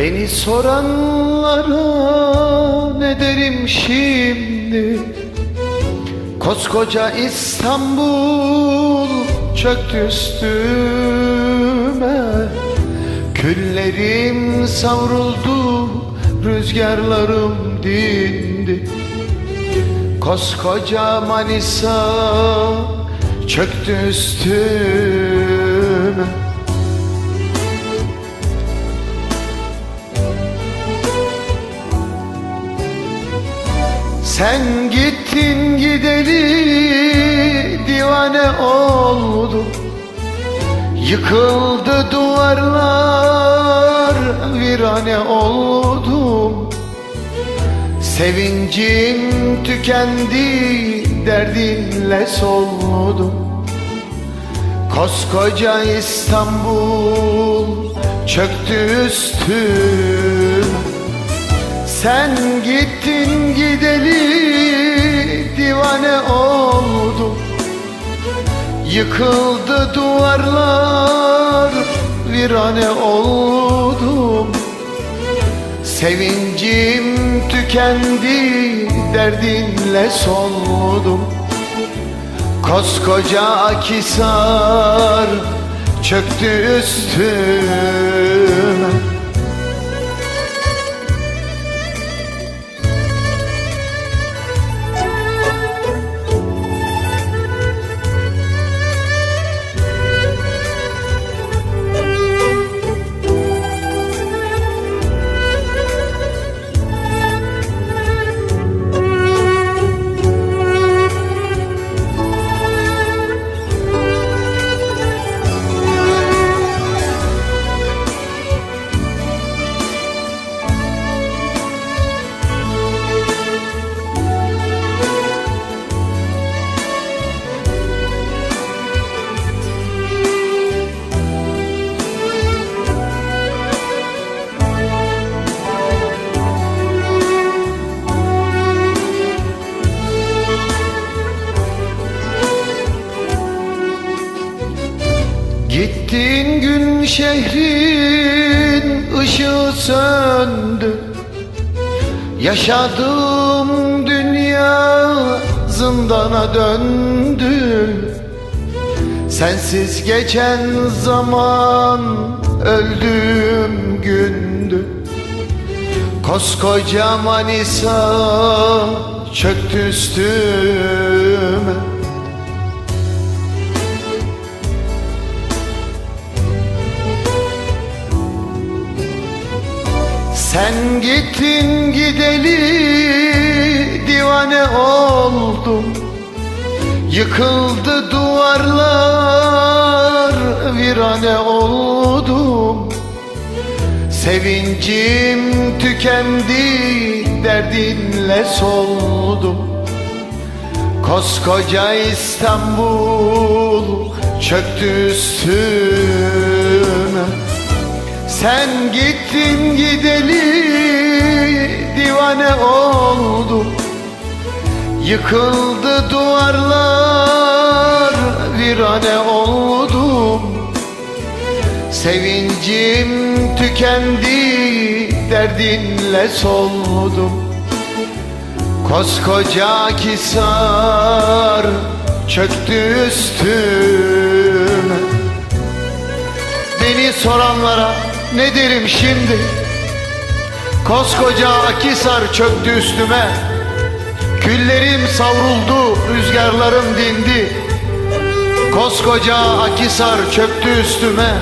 Beni soranlara ne derim şimdi? Koskoca İstanbul çöktü üstüme. Küllerim savruldu, rüzgarlarım dindi. Koskoca Manisa çöktü üstüme Sen gittin gideli divane oldum Yıkıldı duvarlar virane oldum Sevincim tükendi derdinle soldum Koskoca İstanbul çöktü üstüme. Sen gittin gideli Yıkıldı duvarlar virane oldum. Sevincim tükendi derdinle soldum Koskoca Akisar çöktü üstüme şehrin ışığı söndü. Yaşadığım dünya zindana döndü. Sensiz geçen zaman öldüğüm gündü. Koskoca Manisa çöktü üstüme Sen gittin gideli divane oldum. Yıkıldı duvarlar virane oldum. Sevincim tükendi derdinle soldum. Koskoca İstanbul çöktü üstüme sen gittin gideli divane oldum Yıkıldı duvarlar virane oldum Sevincim tükendi derdinle soldum Koskoca Akisar çöktü üstüme. Beni soranlara ne derim şimdi? Koskoca Akisar çöktü üstüme. Küllerim savruldu rüzgarlarım dindi. Koskoca Akisar çöktü üstüme.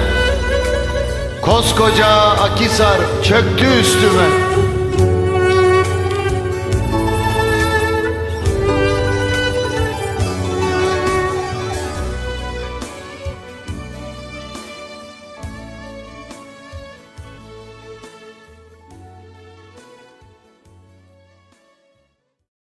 Koskoca Akisar çöktü üstüme